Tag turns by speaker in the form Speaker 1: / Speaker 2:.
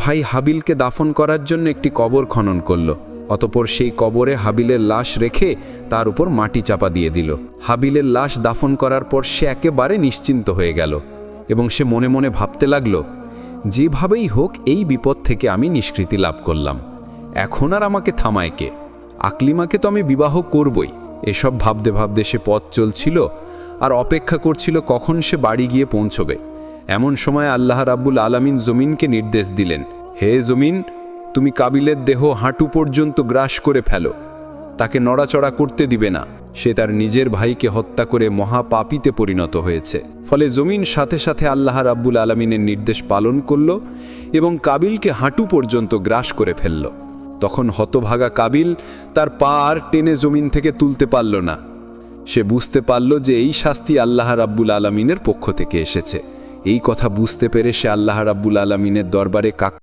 Speaker 1: ভাই হাবিলকে দাফন করার জন্য একটি কবর খনন করল। অতপর সেই কবরে হাবিলের লাশ রেখে তার উপর মাটি চাপা দিয়ে দিল। হাবিলের লাশ দাফন করার পর সে একেবারে নিশ্চিন্ত হয়ে গেল এবং সে মনে মনে ভাবতে লাগল, যেভাবেই হোক, এই বিপদ থেকে আমি নিষ্কৃতি লাভ করলাম। এখন আর আমাকে থামায় কে? আকলিমাকে তো আমি বিবাহ করবই। এসব ভাবতে ভাবতে সে পথ চলছিল আর অপেক্ষা করছিল কখন সে বাড়ি গিয়ে পৌঁছবে। এমন সময় আল্লাহ রাব্বুল আলামিন জমিনকে নির্দেশ দিলেন, হে জমিন, তুমি কাবিলের দেহ হাঁটু পর্যন্ত গ্রাস করে ফেলো। তাকে নড়াচড়া করতে দিবে না। সে তার নিজের ভাইকে হত্যা করে মহাপাপিতে পরিণত হয়েছে। ফলে জমিন সাথে সাথে আল্লাহ রাব্বুল আলমিনের নির্দেশ পালন করল এবং কাবিলকে হাঁটু পর্যন্ত গ্রাস করে ফেলল। তখন হতভাগা কাবিল তার পা আর টেনে জমিন থেকে তুলতে পারল না। সে বুঝতে পারল যে এই শাস্তি আল্লাহ রাব্বুল আলমিনের পক্ষ থেকে এসেছে। এই কথা বুঝতে পেরে সে আল্লাহ রাব্বুল আলমিনের দরবারে কাক